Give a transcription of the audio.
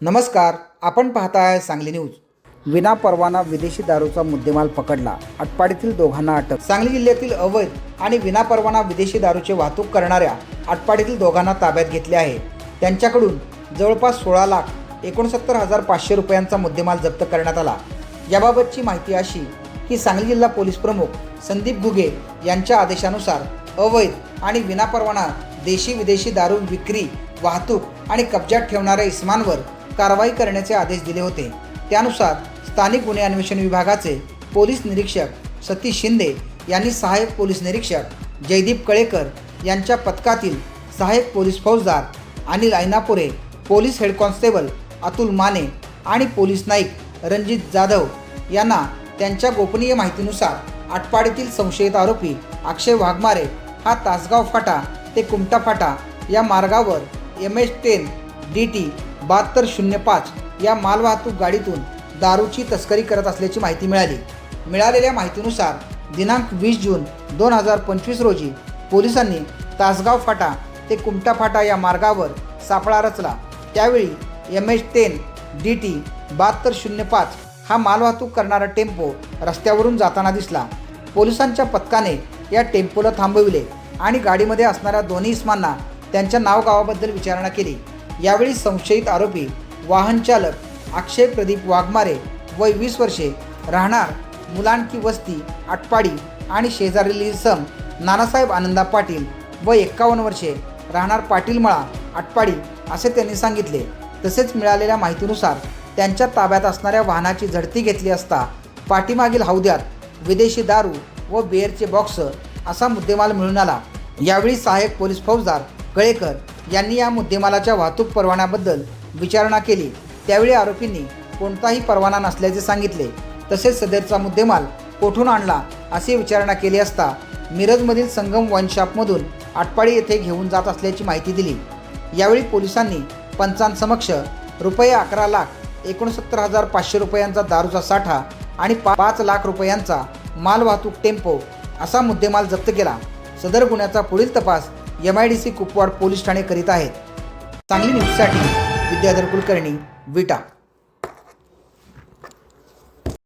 नमस्कार आपण पाहताय सांगली न्यूज. विना परवाना विदेशी दारूचा मुद्देमाल पकडला. आटपाडीतील दोघांना अटक. सांगली जिल्ह्यातील अवैध आणि विनापरवाना विदेशी दारूची वाहतूक करणाऱ्या आटपाडीतील दोघांना ताब्यात घेतले आहे. त्यांच्याकडून जवळपास सोळा लाख एकोणसत्तर हजार पाचशे रुपयांचा मुद्देमाल जप्त करण्यात आला. याबाबतची माहिती अशी की सांगली जिल्हा पोलीस प्रमुख संदीप घुगे यांच्या आदेशानुसार अवैध आणि विनापरवाना देशी विदेशी दारू विक्री वाहतूक आणि कब्जात ठेवणाऱ्या इस्मांवर कारवाई करण्याचे आदेश दिले होते. त्यानुसार स्थानिक गुन्हे अन्वेषण विभागाचे पोलीस निरीक्षक सतीश शिंदे यांनी सहाय्यक पोलीस निरीक्षक जयदीप कळेकर यांच्या पथकातील सहाय्यक पोलीस फौजदार Anil Ainapure police head constable Atul Mane आणि पोलीस नाईक रणजित जाधव यांना त्यांच्या गोपनीय माहितीनुसार आटपाडीतील संशयित आरोपी अक्षय वाघमारे हा तासगाव फाटा ते कुमटा फाटा या मार्गावर M H ten D T बहात्तर शून्य पाच या मालवाहतूक गाडीतून दारूची तस्करी करत असल्याची माहिती मिळाली. मिळालेल्या माहितीनुसार दिनांक वीस जून दोन हजार पंचवीस रोजी पोलिसांनी तासगाव फाटा ते कुमटा फाटा या मार्गावर सापळा रचला. त्यावेळी M H ten D T बहात्तर शून्य पाच हा मालवाहतूक करणारा टेम्पो रस्त्यावरून जाताना दिसला. पोलिसांच्या पथकाने या टेम्पोला थांबविले आणि गाडीमध्ये असणाऱ्या दोन्ही इस्मांना त्यांच्या नावगावाबद्दल विचारणा केली. यावेळी संशयित आरोपी वाहन चालक अक्षय प्रदीप वाघमारे वय वीस वर्षे राहणार मुलांकी वस्ती आटपाडी आणि शेजारील इसम नानासाहेब आनंदा पाटील व एक्कावन्न वर्षे राहणार पाटीलमळा आटपाडी असे त्यांनी सांगितले. तसेच मिळालेल्या माहितीनुसार त्यांच्या ताब्यात असणाऱ्या वाहनाची झडती घेतली असता पाठीमागील हौद्यात विदेशी दारू व बिअरचे बॉक्स असा मुद्देमाल मिळून आला. यावेळी सहाय्यक पोलीस फौजदार कळेकर यांनी या मुद्देमालाच्या वाहतूक परवान्याबद्दल विचारणा केली. त्यावेळी आरोपींनी कोणताही परवाना नसल्याचे सांगितले. तसेच सदरचा मुद्देमाल कोठून आणला अशी विचारणा केली असता मिरजमधील संगम वाईन शॉपमधून आटपाडी येथे घेऊन जात असल्याची माहिती दिली. यावेळी पोलिसांनी पंचांसमक्ष रुपये अकरा लाख एकोणसत्तर हजार पाचशे रुपयांचा दारूचा साठा आणि पा पाच लाख रुपयांचा मालवाहतूक टेम्पो असा मुद्देमाल जप्त केला. सदर गुन्ह्याचा पुढील तपास M I D C Kupwad police Thane करीत आहेत. सांगली न्यूजसाठी विद्याधर कुलकर्णी विटा.